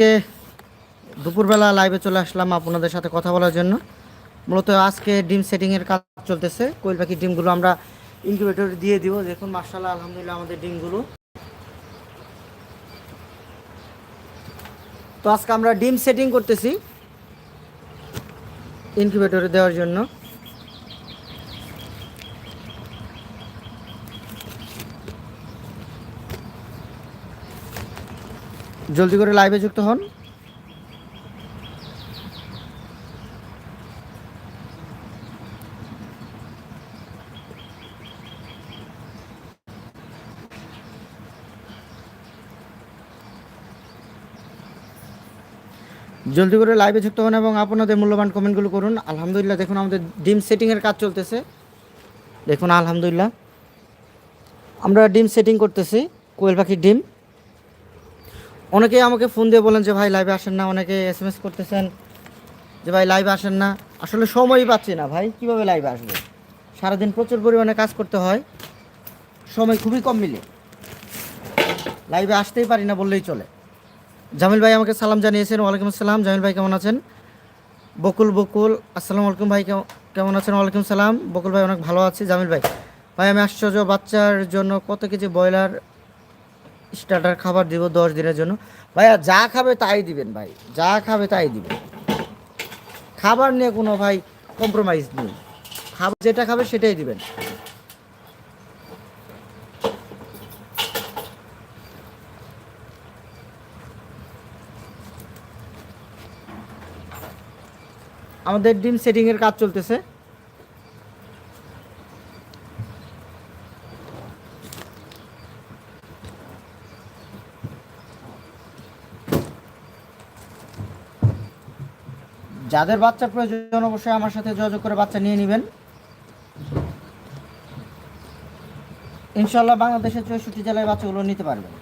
আজকে দুপুরবেলা লাইভে চলে আসলাম আপনাদের সাথে কথা বলার জন্য। মূলত আজকে ডিম সেটিংয়ের কাজ চলতেছে। কোয়েল পাখির ডিমগুলো আমরা ইনকিউবেটরে দিয়ে দিব। দেখুন মার্শাল্লাহ আলহামদুলিল্লাহ আমাদের ডিমগুলো। তো আজকে আমরা ডিম সেটিং করতেছি ইনকিউবেটরে দেওয়ার জন্য। জলদি করে লাইভে যুক্ত হন। জলদি করে লাইভে যুক্ত হন এবং আপনাদের মূল্যবান কমেন্টগুলো করুন। আলহামদুলিল্লাহ, দেখুন আমাদের ডিম সেটিংয়ের কাজ চলতেছে। দেখুন, আলহামদুলিল্লাহ। আমরা ডিম সেটিং করতেছি, কোয়েল পাখির ডিম। অনেকেই আমাকে ফোন দিয়ে বলেন যে, ভাই লাইভে আসেন না। অনেকে এস এম এস করতেছেন যে, ভাই লাইভে আসেন না। আসলে সময়ই পাচ্ছি না, ভাই। কীভাবে লাইভে আসবে? সারাদিন প্রচুর পরিমাণে কাজ করতে হয়। সময় খুবই কম মিলে। লাইভে আসতেই পারি না বললেই চলে। জামিল ভাই আমাকে সালাম জানিয়েছেন। ওয়ালাইকুম আসসালাম। জামিল ভাই, কেমন আছেন? বকুল বকুল। আসসালামু আলাইকুম ভাই কেমন- আছেন? ওয়ালাইকুম সালাম। বকুল ভাই, অনেক ভালো আছি। জামিল ভাই ভাই, আমি আশ্চর্য বাচ্চার জন্য কত কেজি ব্রয়লার স্টার্টার খাবার দিব দশ দিনের জন্য। ভাইয়া, যা খাবে তাই দিবেন ভাই। যা খাবে তাই দিবেন। খাবার নিয়ে কোনো ভাই কম্প্রোমাইজ নেই। খাবার যেটা খাবে সেটাই দিবেন। আমাদের ডিম সেটিংয়ের কাজ চলতেছে। যাদের বাচ্চা প্রয়োজন, অবশ্যই আমার সাথে যোগাযোগ করে বাচ্চা নিয়ে নেবেন। ইনশাল্লাহ বাংলাদেশের চৌষট্টি জেলায় বাচ্চাগুলো নিতে পারবেন।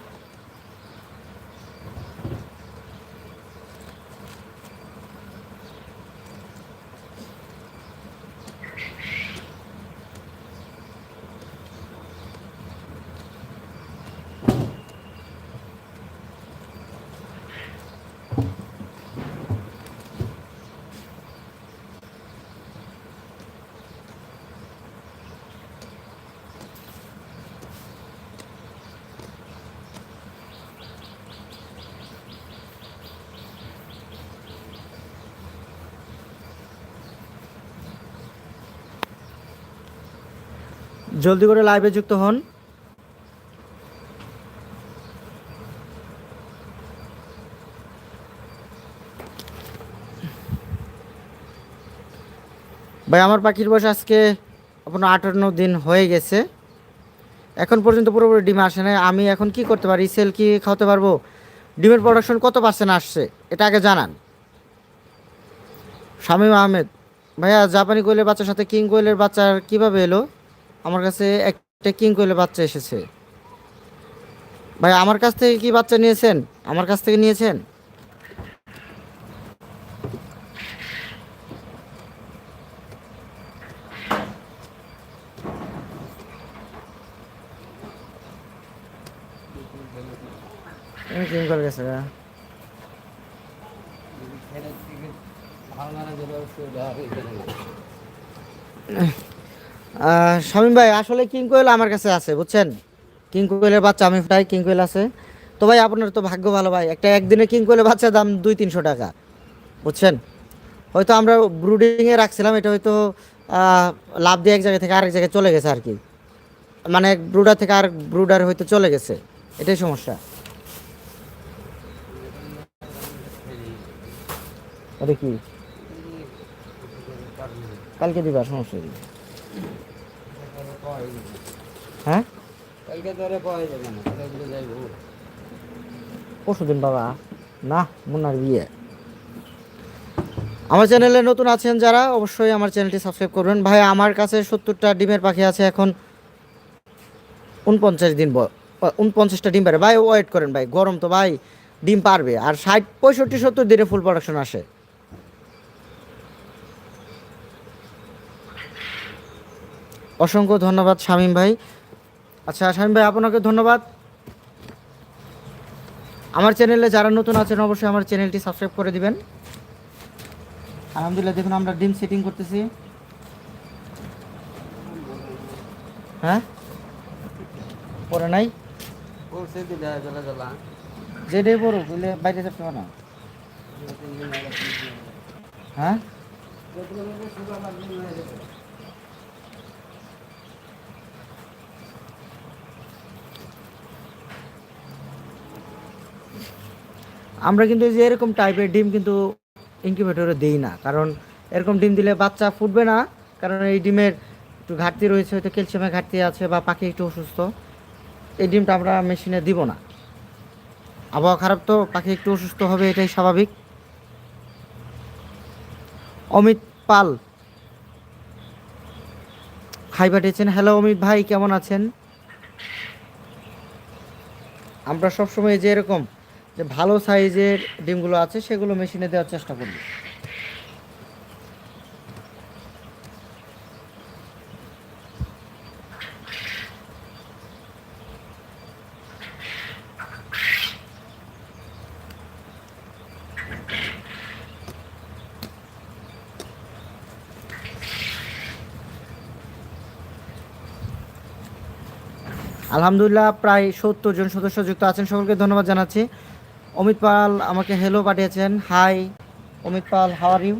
জলদি করে লাইভে যুক্ত হন। ভাই, আমার পাখির বয়স আজকে আপনার আটান্ন দিন হয়ে গেছে। এখন পর্যন্ত পুরোপুরি ডিম আসে না আমি এখন কি করতে পারি? সেল কি খাওয়াতে পারব? ডিমের প্রোডাকশন কত পার্সেন্ট আসছে? এটা আগে জানান। শামীম আহমেদ, ভাইয়া, জাপানি কোয়েলের বাচ্চার সাথে কিং কোয়েলের বাচ্চা কীভাবে এলো? আমার কাছে একটা কিং কোয়েলের বাচ্চা এসেছে। ভাই আমার কাছ থেকে কি বাচ্চা নিয়েছেন? আমার কাছ থেকে নিয়েছেন? কিং কোয়েল গেছে। আহ, শামীম ভাই, আসলে কিং কোয়েল আমার কাছে আছে, বুঝছেন? কিং কোয়েলের বাচ্চা আমি ফ্রাই কিং কোয়েল আছে। তো ভাই, আপনার তো ভাগ্য ভালো ভাই, একটা একদিনে কিং কোয়েলের বাচ্চার দাম দুই তিনশো টাকা, বুঝছেন? হয়তো আমরা ব্রুডিংয়ে রাখছিলাম, এটা হয়তো লাভ দিয়ে এক জায়গা থেকে আরেক জায়গায় চলে গেছে আর কি। মানে এক ব্রুডার থেকে আর ব্রুডার হয়তো চলে গেছে, এটাই সমস্যা। কি? কালকে দিবা, সমস্যা হ্যাঁ? কালকে তো পাওয়া যাবে না কালকে যাইবো। পরশু দিন বাবা। না মুন্নার বিয়ে। আমার চ্যানেলে নতুন আছেন যারা অবশ্যই আমার চ্যানেলটি সাবস্ক্রাইব করবেন। ভাই আমার কাছে সত্তরটা ডিমের পাখি আছে এখন উনপঞ্চাশ দিন উনপঞ্চাশটা ডিম পারে ভাই ওয়েট করেন ভাই। গরম তো ভাই ডিম পারবে। আর ষাট পঁয়ষট্টি সত্তর দিনে ফুল প্রোডাকশন আসে। অসংখ্য ধন্যবাদ, শামীম ভাই। আচ্ছা শামীম ভাই, আপনাকে ধন্যবাদ। আমার চ্যানেলে যারা নতুন আছেন, অবশ্যই আমার চ্যানেলটি সাবস্ক্রাইব করে দিবেন। আলহামদুলিল্লাহ, দেখুন আমরা ডিম সেটিং করতেছি। হ্যাঁ? পরে নাই? যেটাই বড় বুঝলে বাইরে যাতে না। হ্যাঁ? আমরা কিন্তু যে এরকম টাইপের ডিম কিন্তু ইনকিউবেটরে দেই না। কারণ এরকম ডিম দিলে বাচ্চা ফুটবে না, কারণ এই ডিমের একটু ঘাটতি রয়েছে, হয়তো ক্যালসিয়ামের ঘাটতি আছে বা পাখি একটু অসুস্থ। এই ডিমটা আমরা মেশিনে দিব না। আবহাওয়া খারাপ তো, পাখি একটু অসুস্থ হবে, এটাই স্বাভাবিক। অমিত পাল। হাই পাঠিয়েছেন হ্যালো অমিত ভাই, কেমন আছেন? আমরা সবসময় যে এরকম যে ভালো সাইজের ডিমগুলো আছে, সেগুলো মেশিনে দেওয়ার চেষ্টা করব। আলহামদুলিল্লাহ, প্রায় সত্তর জন সদস্য যুক্ত আছেন। সকলকে ধন্যবাদ জানাচ্ছি। অমিত পাল আমাকে হ্যালো পাঠিয়েছেন। High Amit Pal how are you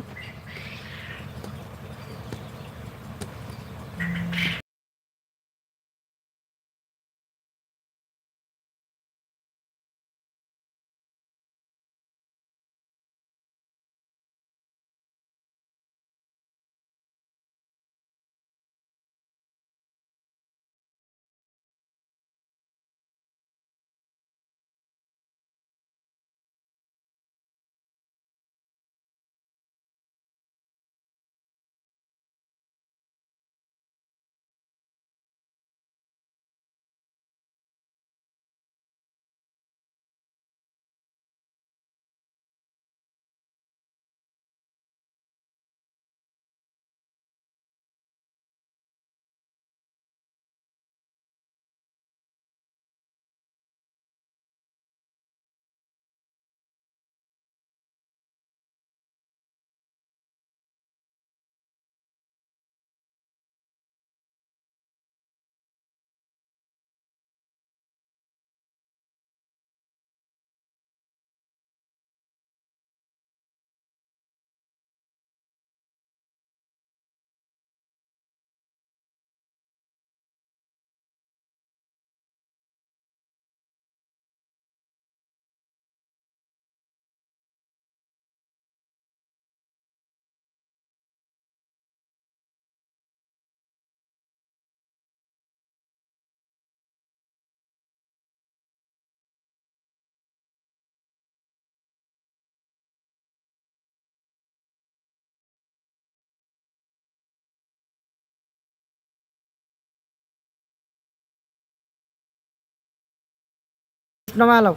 নামা আলাও।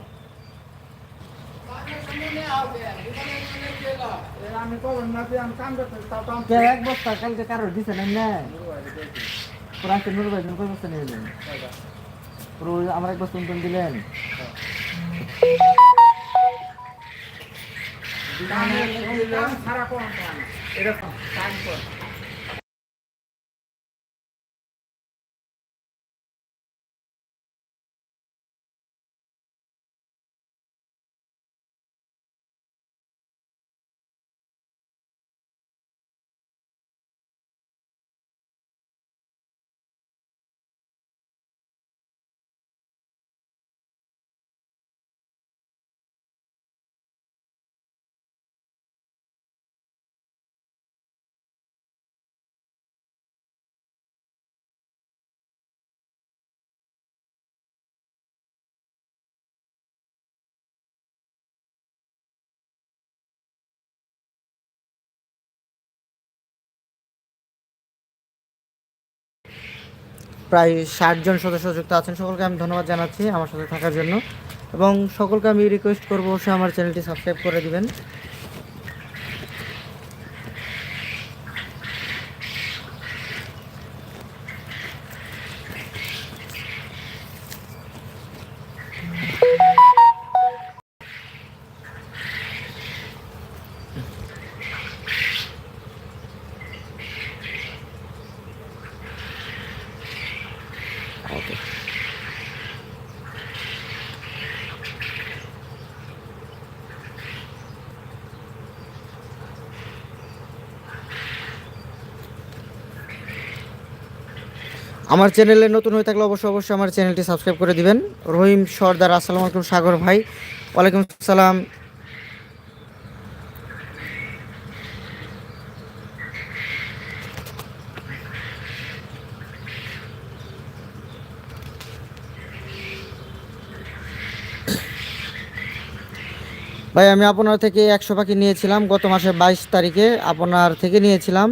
এক বস্তা কালকে কারোর দিছে না? পুরা কে নুর ভাই নুর বস্তা নিয়ে পুরো আমার এক বস্তা উন্তন দিলেন? প্রায় ষাট জন সদস্য যুক্ত আছেন। সকলকে আমি ধন্যবাদ জানাচ্ছি আমার সাথে থাকার জন্য। এবং সকলকে আমি রিকোয়েস্ট করব, অবশ্যই আমার চ্যানেলটি সাবস্ক্রাইব করে দিবেন। আমার চ্যানেলে নতুন হয়ে থাকলে অবশ্যই অবশ্যই আমার চ্যানেলটি সাবস্ক্রাইব করে দিবেন। রহিম সর্দার, আসসালামু আলাইকুম, সাগর ভাই। ওয়ালাইকুম আসসালাম। ভাই, আমি আপনার থেকে একশো পাখি নিয়েছিলাম গত মাসের বাইশ তারিখে। আপনার থেকে নিয়েছিলাম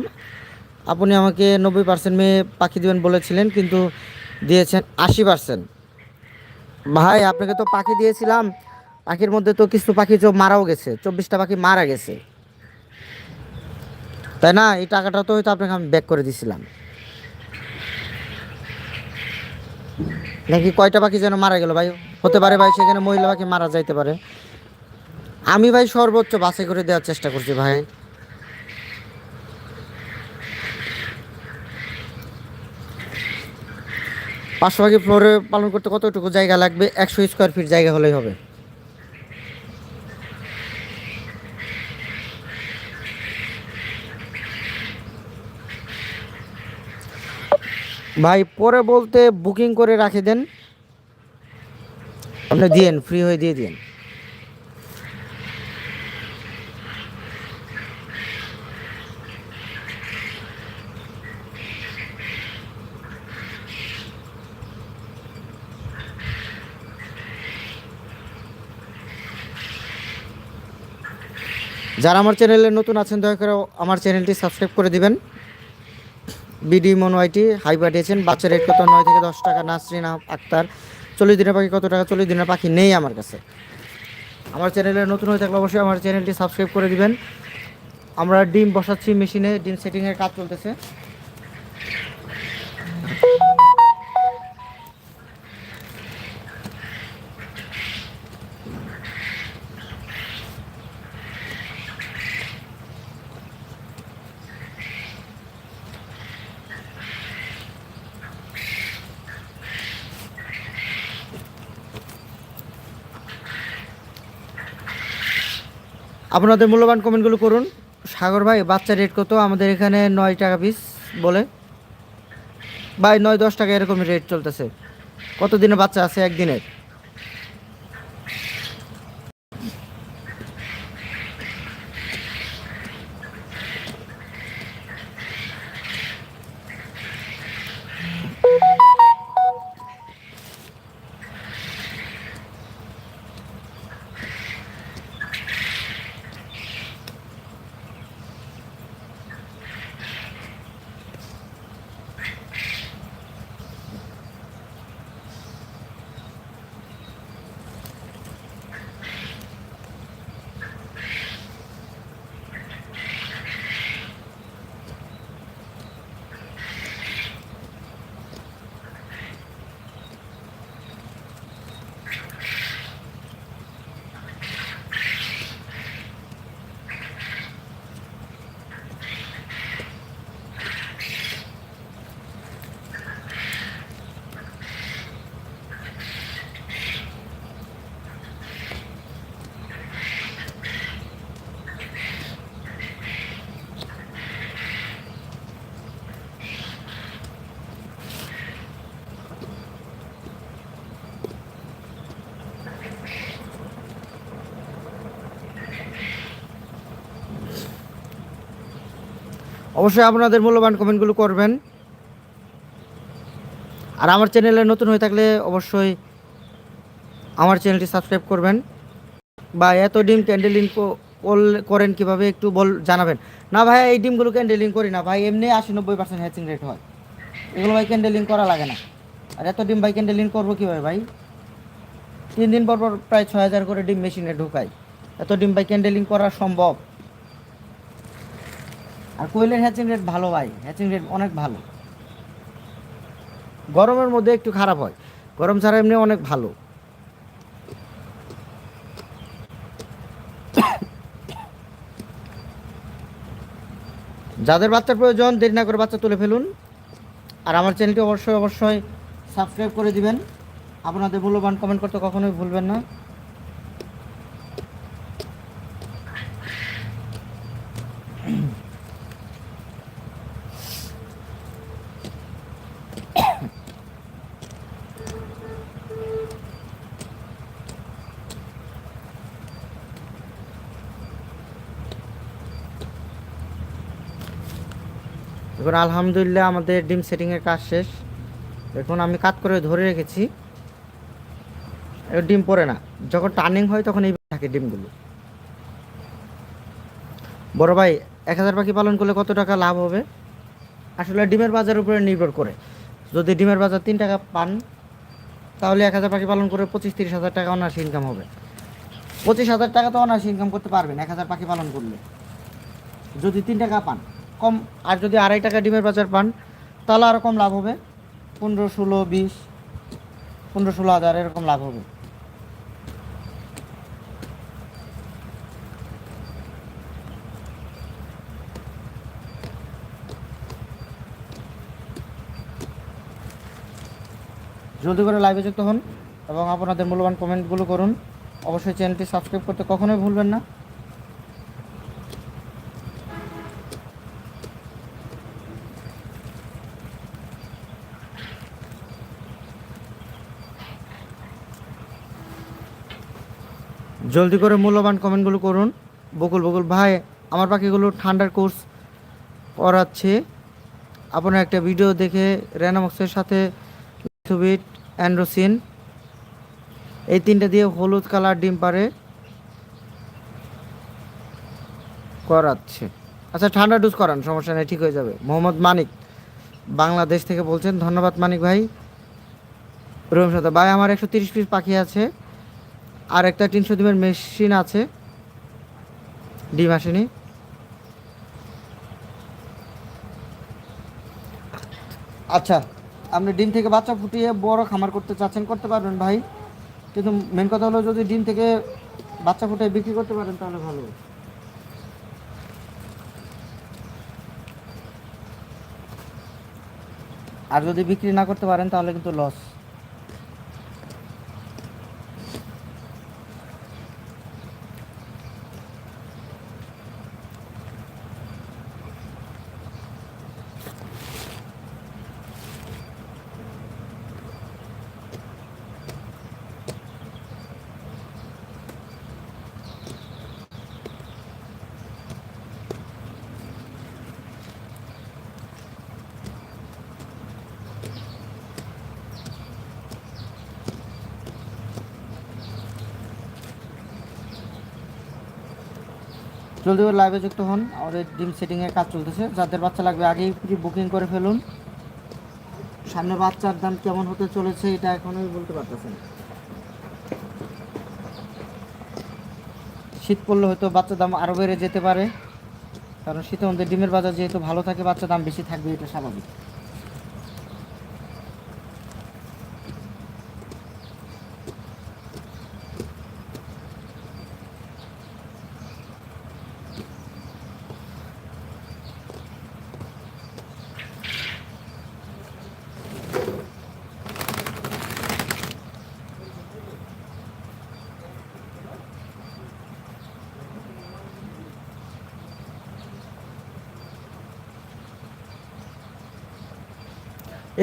আপনি আমাকে নব্বই পার্সেন্ট মেয়ে পাখি দেবেন বলেছিলেন, কিন্তু দিয়েছেন আশি পার্সেন্ট ভাই, আপনাকে তো পাখি দিয়েছিলাম, পাখির মধ্যে তো কিছু পাখি তো মারাও গেছে, চব্বিশটা পাখি মারা গেছে। তাই না? এই টাকাটা তো হয়তো আপনাকে আমি ব্যাক করে দিছিলাম। নাকি কয়টা পাখি যেন মারা গেল ভাই? হতে পারে ভাই, সেখানে মহিলা পাখি মারা যাইতে পারে। আমি ভাই সর্বোচ্চ বাছাই করে দেওয়ার চেষ্টা করছি ভাই। পাঁচশো ভাগে ফ্লোরে পালন করতে কতটুকু জায়গা লাগবে? একশো স্কোয়ার ফিট জায়গা হলেই হবে। ভাই, পরে বলতে বুকিং করে রাখে দেন। আপনি দিয়েন ফ্রি হয়ে দিয়ে দিন। যারা আমার চ্যানেলে নতুন আছেন, দয়া করে আমার চ্যানেলটি সাবস্ক্রাইব করে দিবেন। বিডি মনোয়াইটি হাই পাঠিয়েছেন, বাচ্চা রেট কত? নয় থেকে দশ টাকা, নাসরিন আক্তার। চল্লিশ দিনের পাখি কত টাকা? চল্লিশ দিনের পাখি নেই আমার কাছে। আমার চ্যানেলে নতুন হয়ে থাকলে অবশ্যই আমার চ্যানেলটি সাবস্ক্রাইব করে দিবেন। আমরা ডিম বসাচ্ছি মেশিনে, ডিম সেটিংয়ের কাজ চলতেছে। আপনাদের মূল্যবান কমেন্টগুলো করুন। সাগর ভাই, বাচ্চা রেট কত? আমাদের এখানে নয় টাকা পিস বলে। ভাই, নয় দশ টাকা এরকমই রেট চলতেছে। কতদিনের বাচ্চা আছে? একদিনের। অবশ্যই আপনাদের মূল্যবান কমেন্টগুলো করবেন। আর আমার চ্যানেলে নতুন হয়ে থাকলে অবশ্যই আমার চ্যানেলটি সাবস্ক্রাইব করবেন বা এত ডিম ক্যান্ডেলিং করেন কীভাবে একটু বল জানাবেন। না ভাই, এই ডিমগুলো ক্যান্ডেলিং করি না ভাই, এমনি আশি নব্বই পার্সেন্ট হ্যাচিং রেট হয়। এগুলো ভাই ক্যান্ডেলিং করা লাগে না। আর এত ডিম ভাই ক্যান্ডেলিং করব কীভাবে ভাই? তিন দিন পর পর প্রায় ছয় হাজার করে ডিম মেশিনে ঢুকাই। এত ডিম ভাই ক্যান্ডেলিং করা সম্ভব? আর কোয়েলের হ্যাচিং রেট ভালো ভাই হ্যাচিং রেট অনেক ভালো। গরমের মধ্যে একটু খারাপ হয়, গরম ছাড়া এমনি অনেক ভালো। যাদের বাচ্চার প্রয়োজন, দেরি না করে বাচ্চা তুলে ফেলুন। আর আমার চ্যানেলটি অবশ্যই অবশ্যই সাবস্ক্রাইব করে দিবেন। আপনাদের মূল্যবান কমেন্ট করতে কখনোই ভুলবেন না। আলহামদুলিল্লাহ আমাদের ডিম সেটিংয়ের কাজ শেষ। এখন আমি কাত করে ধরে রেখেছি। ডিম পড়ে না। যখন টার্নিং হয় তখন এই থাকে ডিমগুলো। বড় ভাই, এক হাজার পাখি পালন করলে কত টাকা লাভ হবে? আসলে ডিমের বাজার উপরে নির্ভর করে। যদি ডিমের বাজার তিন টাকা পান, তাহলে এক হাজার পাখি পালন করে পঁচিশ তিরিশ হাজার টাকা অনার্স ইনকাম হবে। পঁচিশ হাজার টাকা তো অনার্স ইনকাম করতে পারবেন, এক হাজার পাখি পালন করলে। যদি তিন টাকা পান কম, আর যদি আড়াই টাকা ডিমের বাজার পান, তাহলে আরও কম লাভ হবে। পনেরো, ষোলো, বিশ, পনেরো, ষোলো হাজার, এরকম লাভ হবে। জলদি করে লাইভে যুক্ত হন এবং আপনাদের মূল্যবান কমেন্টগুলো করুন। অবশ্যই চ্যানেলটি সাবস্ক্রাইব করতে কখনোই ভুলবেন না। জলদি করে মূল্যবান কমেন্টগুলো করুন। বকুল বকুল, ভাই, আমার পাখিগুলো ঠান্ডার কোর্স করাচ্ছে। আপনার একটা ভিডিও দেখে র্যানামক্সের সাথে সুবিট অ্যান্ড্রোসিন এই তিনটা দিয়ে হলুদ কালার ডিম পারে করাচ্ছে। আচ্ছা ঠান্ডা ডুজ করান, সমস্যা নেই, ঠিক হয়ে যাবে। মোহাম্মদ মানিক, বাংলাদেশ থেকে বলছেন, ধন্যবাদ মানিক ভাই। রহিম সাথে ভাই, আমার একশো তিরিশ পিস পাখি আছে। আর একটা তিনশো ডিমের মেশিন আছে। ডিম আসেনি। আচ্ছা আপনি ডিম থেকে বাচ্চা ফুটিয়ে বড় খামার করতে চাচ্ছেন, করতে পারবেন ভাই। কিন্তু মেন কথা হলো যদি ডিম থেকে বাচ্চা ফুটিয়ে বিক্রি করতে পারেন, তাহলে ভালো। আর যদি বিক্রি না করতে পারেন, তাহলে কিন্তু লস জলদি করে লাইভে যুক্ত হন। আমাদের ডিম সেটিংয়ের কাজ চলতেছে। যাদের বাচ্চা লাগবে, আগেই প্রি বুকিং করে ফেলুন। সামনে বাচ্চার দাম কেমন হতে চলেছে, এটা এখনই বলতে পারতেছেন শীত পড়লে হয়তো বাচ্চার দাম আরও বেড়ে যেতে পারে। কারণ শীতের মধ্যে ডিমের বাজার যেহেতু ভালো থাকে, বাচ্চার দাম বেশি থাকবে, এটা স্বাভাবিক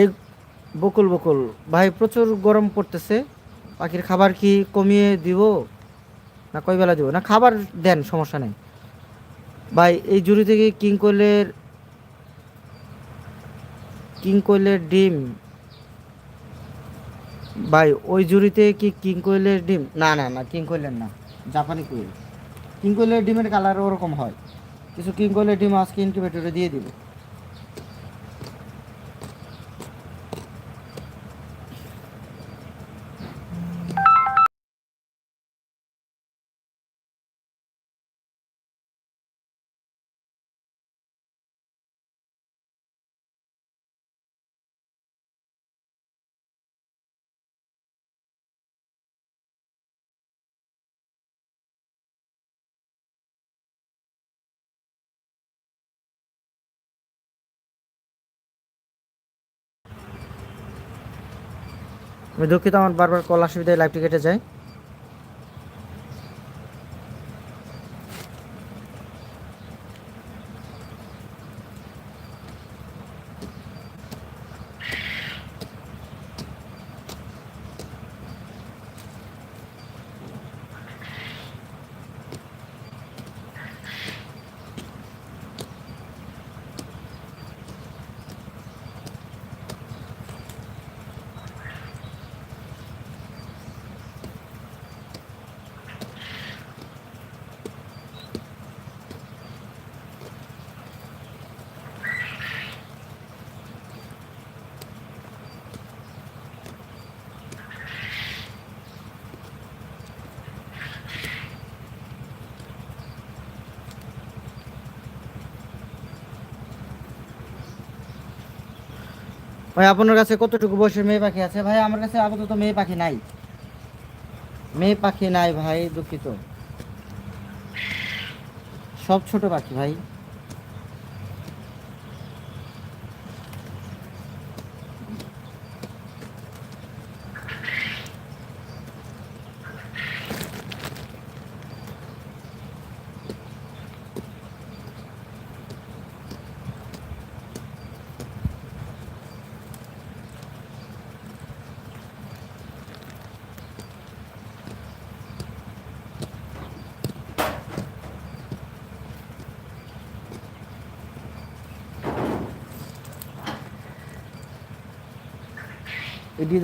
এই বকুল বকুল। ভাই, প্রচুর গরম পড়তেছে। পাখির খাবার কি কমিয়ে দিব? না কই বেলা দিব? না, খাবার দেন, সমস্যা নেই। ভাই, এই জুড়ি থেকে কিং কোয়েলের কিং ডিম। ভাই, ওই জুড়িতে কি কিং ডিম? না না না, কিং কোয়েলের না, জাপানি কোয়েল কিং ডিমের কালার ওরকম হয়। কিছু কিং ডিম আজকে ইনকিউবেটরে দিয়ে দিব। আমি দুঃখিত আমার বারবার কল অসুবিধায় লাইভটি কেটে যায়। ভাই, আপনার কাছে কতটুকু বয়সের মেয়ে পাখি আছে? ভাই, আমার কাছে আপাতত মেয়ে পাখি নাই। মেয়ে পাখি নাই ভাই, দুঃখিত। সব ছোট পাখি ভাই।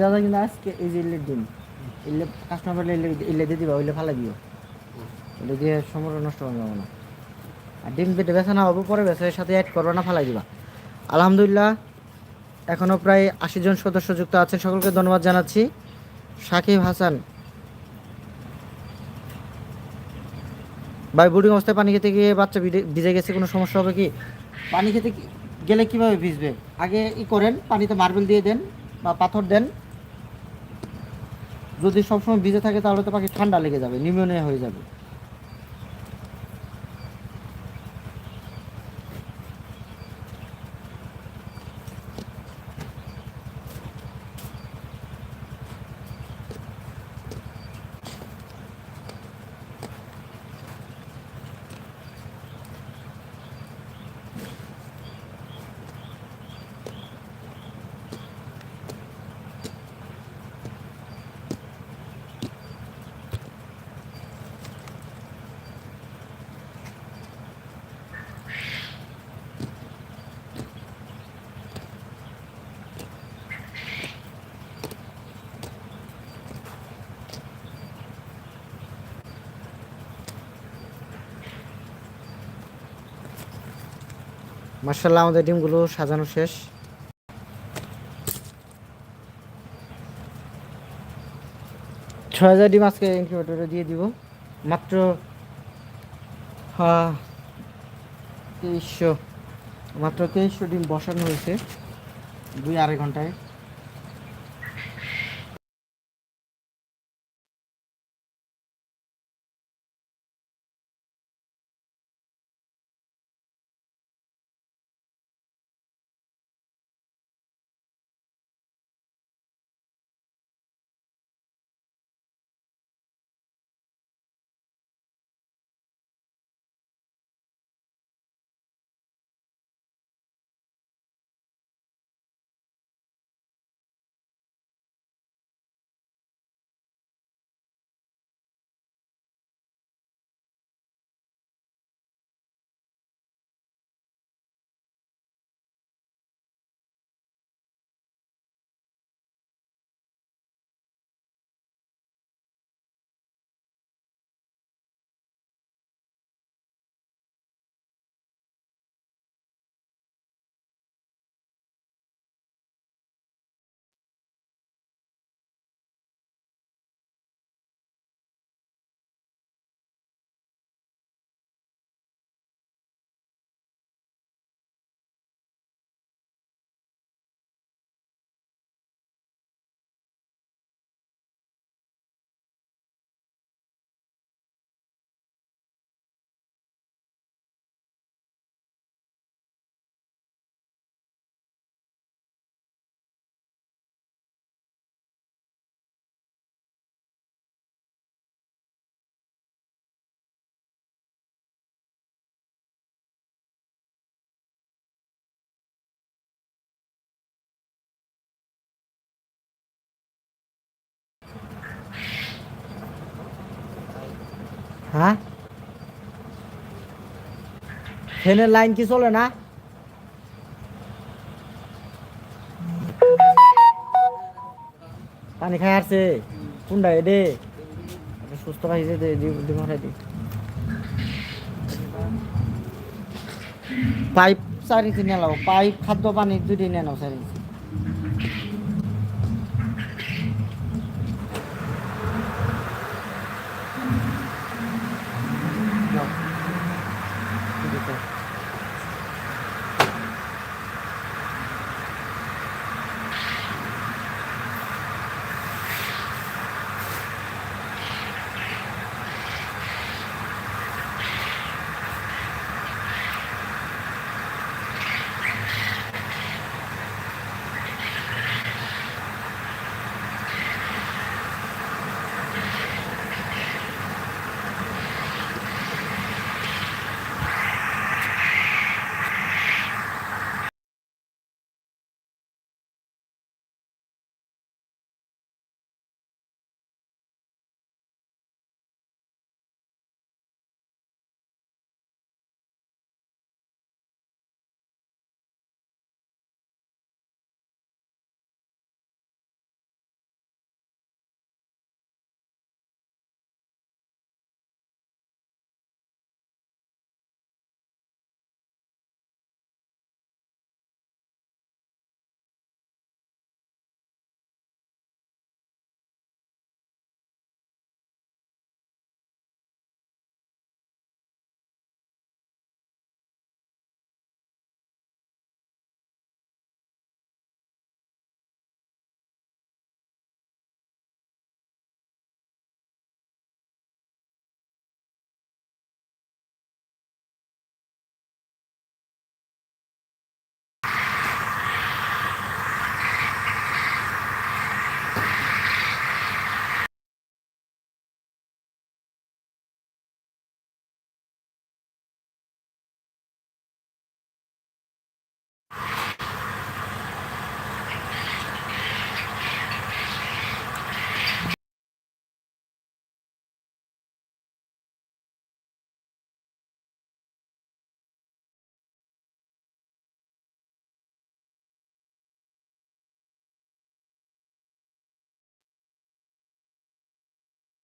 দাদা কিন্তু আজকে এই যে ইলের দিন। ইলে কাস্টমার ইলে ইলে দিয়ে দিবা, ওইলে ফালা দিও। ওইলে দিয়ে সময় নষ্ট করে যাব না। আর ডিম পেটে বেচা না হবে, পরে বেচা এর সাথে অ্যাড করবা না, ফালাই দিবা। আলহামদুলিল্লাহ এখনও প্রায় আশি জন সদস্য যুক্ত আছেন। সকলকে ধন্যবাদ জানাচ্ছি। সাকিব হাসান। ভাই বোর্ডিং অবস্থায় পানি খেতে গিয়ে বাচ্চা ভিজে গেছে, কোনো সমস্যা হবে কি? পানি খেতে গেলে কীভাবে ভিজবে? আগে ই করেন, পানিতে মার্বেল দিয়ে দেন। বা পাথর দেন। যদি সবসময় ভিজে থাকে তাহলে তো পাখি ঠান্ডা লেগে যাবে নিউমোনিয়া হয়ে যাবে। মার্শাল্লাহ আমাদের ডিমগুলো সাজানো শেষ। ছয় হাজার ডিম আজকে ইনকিউবেটরে দিয়ে দিব। মাত্র তেইশশো মাত্র তেইশশো ডিম বসানো হয়েছে দুই আড়াই ঘন্টায়। হ্যাঁ? ফ্যানের লাইন কি চলে না? পানি খাই আসছে। কোনটা একটা সুস্থ পাইছে পাইপ চারি নাও পাইপ, খাদ্য পানি দুটি নিয়ে নাও চারি